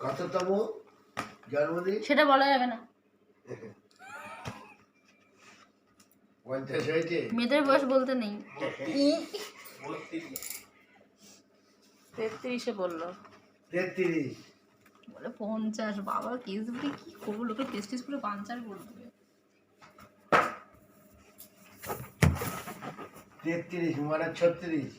কততম জন্মদিন সেটা বলা যাবে না। পঞ্চাশ হয়েছে মেয়েদের বয়স বলতে নেই। তেত্রিশে বলল। তেত্রিশ। বলে পঞ্চাশ বাবা কেস বলে কি করব? লোকে টেস্ট টেস্ট করে পাঞ্চার করে দেবে তেত্রিশ মানে ছত্রিশ।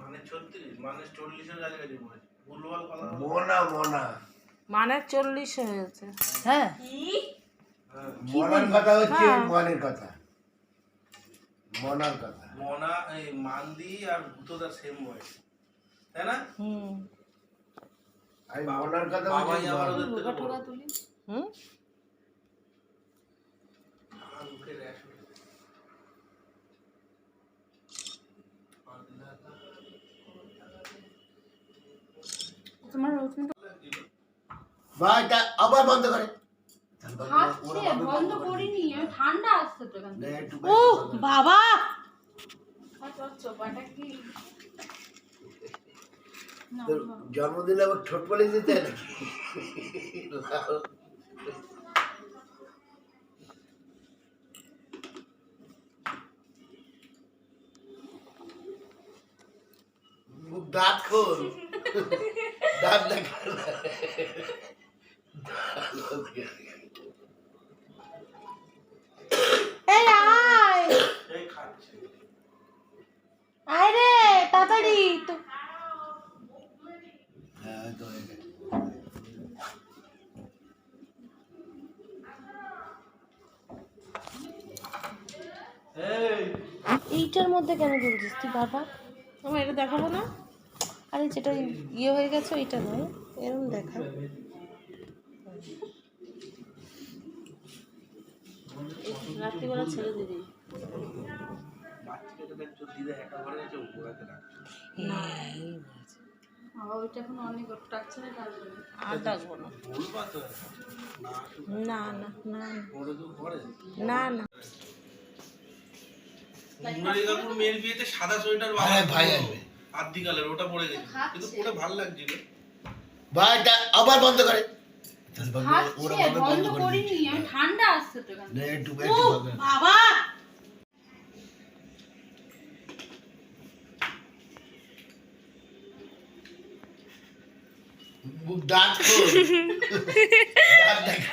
মানে ছত্রিশ মানে চল্লিশের কাছাকাছি বয়স। মনা মোনা। মানে চল্লিশ হয়েছে। হ্যাঁ। মনার কথা হচ্ছে হ্যাঁ। মনের কথা। মনার কথা। মনা এই মান্দি আর ভূতদার সেম বয়স। তাই না? হুম। আমি মনার কথা বাবাই আমার। ওদের থেকে তুলি। হুম? তোমার ভাইটা আবার বন্ধ করে। বন্ধ করিনি আমি ঠান্ডা আসছে তো ও। বাবা। জন্মদিনে আবার ঠোঁট পলে দিতে নাকি? দাঁত খোল। দাঁত দেখা তাড়াতাড়ি তো। এইটার মধ্যে কেন বলছিস তুই বাবা আমার এটা দেখাবো না? আরে যেটা ইয়ে হয়ে গেছে ওইটা নয়। এরকম দেখা। রাত্রিবেলা ছেড়ে দিবি না মেয়ের বিয়েতে সাদা সোয়েটার ভাই আসবে। আদিকালের ওটা পরে গেছে। কিন্তু পরে ভালো লাগছিল ভাইটা আবার বন্ধ করে। ওরা বন্ধ করে ঠান্ডা আসছে তো একটু বাবা! দাঁত দাঁত দেখা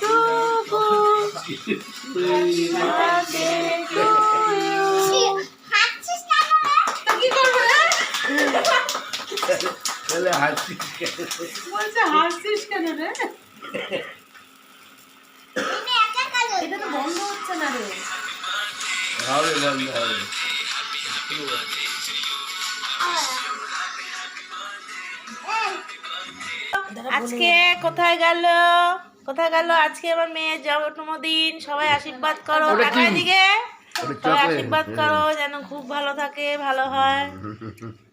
to you কি করব রে তাহলে হাসছিস কেন? বলছে হাসছিস কেন রে এটা তো বন্ধ হচ্ছে না রে বন্ধ হবে আজকে কোথায় গেল? কোথায় গেল? আজকে আমার মেয়ের জন্মদিন সবাই আশীর্বাদ করো। ওটা টাকা দিকে সবাই আশীর্বাদ করো যেন খুব ভালো থাকে ভালো হয়।